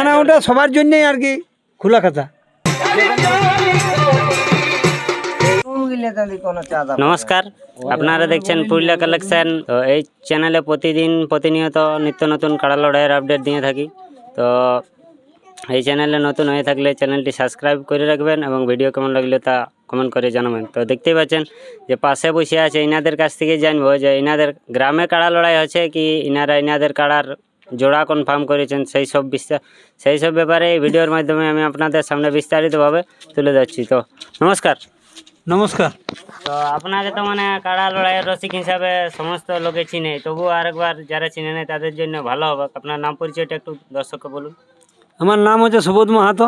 মানে ওটা সবার জন্যই আর কি খোলা খাতা। নমস্কার, আপনারা দেখছেন পুরুলিয়া কালেকশন তো এই চ্যানেলে প্রতিদিন প্রতিনিয়ত নিত্য নতুন কাড়া লড়াইয়ের আপডেট দিয়ে থাকি। তো এই চ্যানেলে নতুন হয়ে থাকলে চ্যানেলটি সাবস্ক্রাইব করে রাখবেন এবং ভিডিও কেমন লাগলে তা কমেন্ট করে জানাবেন। তো দেখতেই পাচ্ছেন যে পাশে বসে আছে ইনাদের কাছ থেকে জানব যে ইনাদের গ্রামে কাড়া লড়াই হচ্ছে কি ইনারা ইনাদের কাড়ার জোড়া কনফার্ম করেছেন সেই সব বিস্তার সেই সব ব্যাপারে এই ভিডিওর মাধ্যমে আমি আপনাদের সামনে বিস্তারিতভাবে তুলে ধরছি। তো নমস্কার। নমস্কার। তো আপনাকে তো মানে কাড়া লড়াইয়ের রসিক হিসাবে সমস্ত লোকে চিনে তবু আরেকবার যারা চিনে নেয় তাদের জন্য ভালো হবে। আপনার নাম পরিচয়টা একটু দর্শককে বলুন। আমার নাম হচ্ছে সুবোধ মাহাতো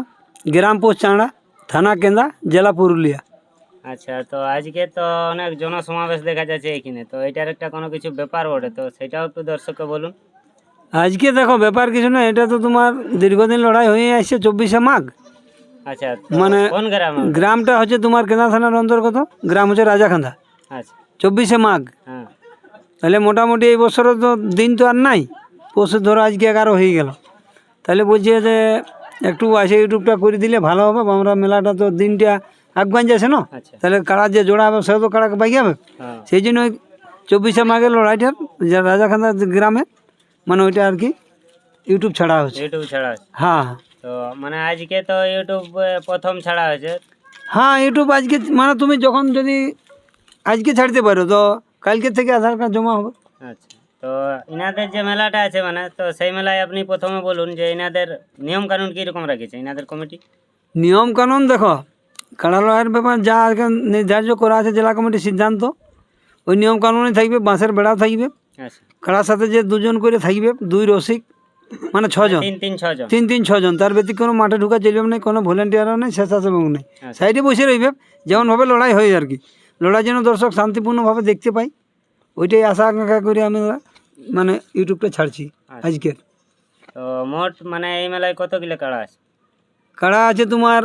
গ্রাম পোস্ট চাঁড়া থানা কেন্দা জেলা পুরুলিয়া। আচ্ছা তো আজকে তো অনেক জনসমাবেশ দেখা যাচ্ছে এখানে তো এটার একটা কোনো কিছু ব্যাপার ওঠে তো সেটাও একটু দর্শককে বলুন। আজকে দেখো ব্যাপার কিছু না এটা তো তোমার দীর্ঘদিন লড়াই হয়ে আসছে চব্বিশে মাঘ। আচ্ছা তো মানে কোন গ্রামে গ্রামটা হচ্ছে তোমার কেন্দা থানার অন্তর্গত গ্রাম হচ্ছে রাজাখান্দা আচ্ছা। চব্বিশে মাঘ। হ্যাঁ। তাহলে মোটামুটি এই বছরও তো দিন তো আর নাই পরশু ধরো আজকে এগারো হয়ে গেল। তাহলে বলছি যে একটু আসে ইউটিউবটা করে দিলে ভালো হবে আমরা মেলাটা তো দিনটা আগুয়ান যাচ্ছে না? আচ্ছা। তাহলে কাড়া যে জোড়া হবে সে তো কাড়াকে পাই যাবে হ্যাঁ। সেই জন্য ওই চব্বিশে মাঘের লড়াইটার যে রাজাখান্দা গ্রামে মানে ওইটা আর কি ইউটিউব ছাড়া হচ্ছে। ইউটিউব ছাড়া। হ্যাঁ। তো মানে আজকে তো ইউটিউব প্রথম ছাড়া হয়েছে। হ্যাঁ ইউটিউব আজকে মানে তুমি যখন যদি আজকে ছাড়তে পারো তো কালকে থেকে আধার কার্ড জমা হবে। আচ্ছা। তো ইনাদের যে মেলাটা আছে মানে তো সেই মেলায় আপনি প্রথমে বলুন যে ইনাদের নিয়ম কানুন কীরকম রাখেছে ইনাদের কমিটি? নিয়ম কানুন দেখো কাড়া লড়াইয়ের ব্যাপার যা আর কি নির্ধার্য করা আছে জেলা কমিটির সিদ্ধান্ত। ওই নিয়ম কানুনই থাকবে বাঁশের বেড়া থাকবে। আচ্ছা। কাড়ার সাথে যে দুজন করে থাকবে? দুই রসিক মানে ছজন? তিন তিন ছজন। তার ব্যতীত কোনো মাঠে ঢুকা চলবে না কোনো ভলেন্টিয়ারও নেই স্বেচ্ছাসেবক নেই। আচ্ছা। সাইডে বসে রইবে যেমনভাবে লড়াই হয় আর কি। লড়াই যেন দর্শক শান্তিপূর্ণভাবে দেখতে পাই ওইটাই আশা আকাঙ্ক্ষা করে আমি মানে ইউটিউবটা ছাড়ছি আচ্ছা। আজকের। তো মোট মানে এই মেলায় কত কিলো কাড়া আছে? কাড়া আছে তোমার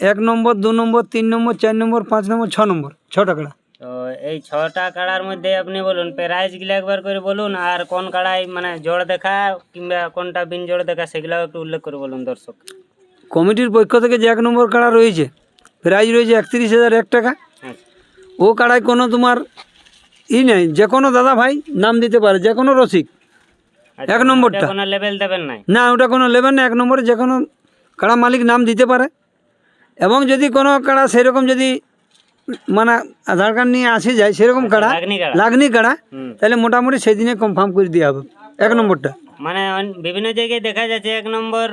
এক নম্বর দু নম্বর তিন নম্বর চার নম্বর পাঁচ নম্বর ছ নম্বর ছটা কাড়া। তো এই ছটা কাড়ার মধ্যে আপনি বলুন প্রাইজগুলো একবার করে বলুন আর কোন কাড়ায় মানে জোড় দেখা কিংবা কোনটা বিন জোড় দেখা সেগুলাও একটু উল্লেখ করে বলুন দর্শক। কমিটির পক্ষ থেকে যে এক নম্বর কাড়া রয়েছে প্রাইজ রয়েছে একত্রিশ হাজার এক টাকা। আচ্ছা ও কাড়ায় কোনো তোমার ই নেই যে কোনো দাদা ভাই নাম দিতে পারে যে কোনো রসিক। আচ্ছা, এক নম্বরটা। কোনো লেভেল দেবেন না ওটা কোনো লেবেন না এক নম্বরে যে কোনো কাড়া মালিক নাম দিতে পারে। এবং যদি কোনো কাড়া সেরকম যদি মানে আধার কার্ড নিয়ে আসে যায় সেরকম কাড়া লাগনি কাড়া। তাহলে মোটামুটি সেদিনে কনফার্ম করে দেওয়া হবে। এক নম্বরটা। মানে বিভিন্ন জায়গায় দেখা যাচ্ছে এক নম্বর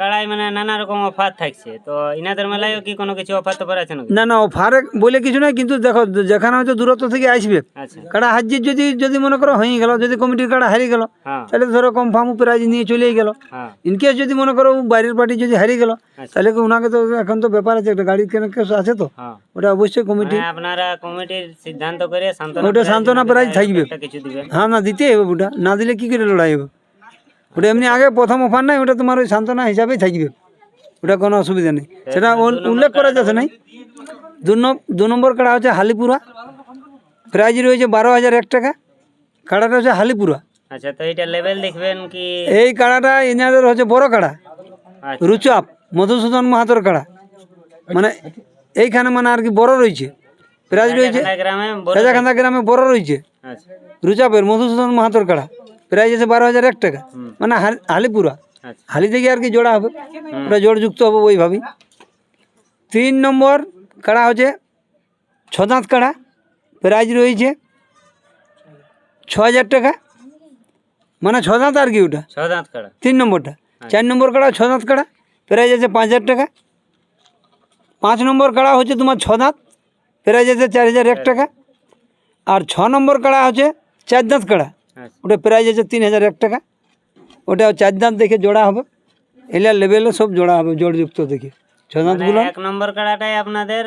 কাড়ায় মানে নানা রকম অফার থাকছে। তো ইনাদের মেলায়ও কি কোনো কিছু অফার তো আছে নাকি? না না অফারে বলে কিছু নাই কিন্তু দেখো যেখানে হয়তো দূরত্ব থেকে আসবে আচ্ছা। কাড়া হাজির যদি যদি মনে করো হয়ে গেল যদি কমিটির কাড়া হারিয়ে গেল হ্যাঁ। তাহলে ধরো কনফার্ম প্রাইজ নিয়ে চলেই গেল। হ্যাঁ। ইনকেস যদি মনে করো বাইরের পার্টি যদি হারিয়ে গেল আচ্ছা। তাহলে ওনাকে তো এখন তো ব্যাপার আছে একটা গাড়ির কেন কেস আছে তো হ্যাঁ। ওটা অবশ্যই কমিটি মানে আপনারা কমিটির সিদ্ধান্ত করে সান্ত্বনা ওটা সান্ত্বনা প্রাইজ থাকবে। হ্যাঁ না দিতেই হবে ওটা। না দিলে কি করে লড়াই হবে? ওটা এমনি আগে প্রথম অফার নাই ওটা তোমার ওই সান্ত্বনা হিসাবেই থাকবে। ওটা কোনো অসুবিধা নেই। সেটা উল্লেখ করা যাচ্ছে নাই। দু নম- দু নম্বর কাড়া হচ্ছে হালিপুরা। প্রাইজ রয়েছে বারো হাজার এক টাকা। কাড়াটা হচ্ছে হালিপুরা। আচ্ছা তো এটা লেভেল দেখবেন কি? এই কাড়াটা এনাদের হচ্ছে বড় কাড়া। আচ্ছা। রুচাপ মধুসূদন মাহাতর কাড়া। মানে এইখানে মানে আর কি বড় রয়েছে। প্রাইজ রয়েছে রাজাখান্দা গ্রামে বড়- গ্রামে বড় রয়েছে। আচ্ছা। রুচাপের মধুসূদন মাহাতর কাড়া। প্রাইজ আছে বারো হাজার এক টাকা। হুম। মানে হালি- হালিপুরা আচ্ছা। হালি থেকে আর কি জোড়া হবে। ওটা জোড়যুক্ত হবে ওইভাবেই তিন নম্বর কাড়া হচ্ছে ছদাঁত কাড়া। প্রাইজ রয়েছে ছ হাজার টাকা। মানে ছদাঁত আর কি ওটা? ছ দাঁত কাড়া। তিন নম্বরটা। চার নম্বর কাড়া ছ দাঁত কাড়া। প্রাইজ আছে পাঁচ হাজার টাকা। পাঁচ নম্বর কাড়া হচ্ছে তোমার ছ দাঁত প্রাইজ আছে চার হাজার এক টাকা। আর ছ নম্বর কাড়া হচ্ছে চার দাঁত কাড়া। আচ্ছা ওটা প্রাইজ আছে তিন হাজার এক টাকা। ওটা চার দাঁত দেখে জোড়া হবে। এলা লেভেলে সব জোড়া হবে জোড়যুক্ত দেখে। ছ দাঁতগুলো এক নম্বর কাড়াটাই আপনাদের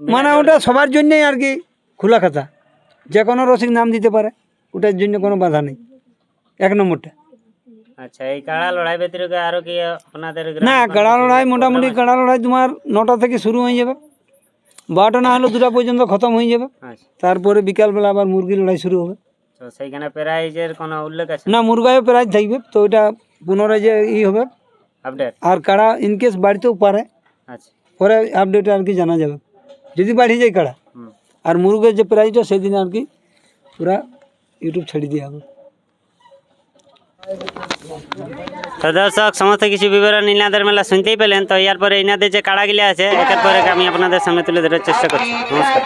মানে ওটা সবার জন্যই আর কি খোলা খাতা। যে কোনো রসিক নাম দিতে পারে ওটার জন্য কোনো বাধা নেই। এক নম্বরটা। আচ্ছা এই কাড়া লড়াই ব্যতিরিক্ত আরও কি আপনাদের না গ্রামে কাড়া লড়াই মোটামুটি কাড়া লড়াই তোমার নটা থেকে শুরু হয়ে যাবে। বারোটা না হলে দুটা পর্যন্ত খতম হয়ে যাবে। আচ্ছা। তারপরে বিকালবেলা আবার মুরগি লড়াই শুরু হবে। তো সেইখানে প্রাইজের কোনো উল্লেখ আছে? না মুরগায়ও প্রাইজ থাকবে তো ওইটা পুনরায় যে ই হবে। আপডেট আর কাড়া ইনকেস বাড়িতেও পারে আচ্ছা। পরে আপডেট আর কি জানা যাবে। যদি বাড়ি যায় কাড়া। হুম। আর মুরগের যে প্রাইসটা সেদিন আর কি পুরা ইউটিউব ছেড়ে দিয়ে হবে। তো দর্শক সমস্ত কিছু বিবরণ ইনাদের মেলা শুনতেই পেলেন তো ইয়ার পরে ইনাদের যে কাড়াগুলি আছে একের পরে এক আমি আপনাদের সামনে তুলে ধরার চেষ্টা করছি। নমস্কার।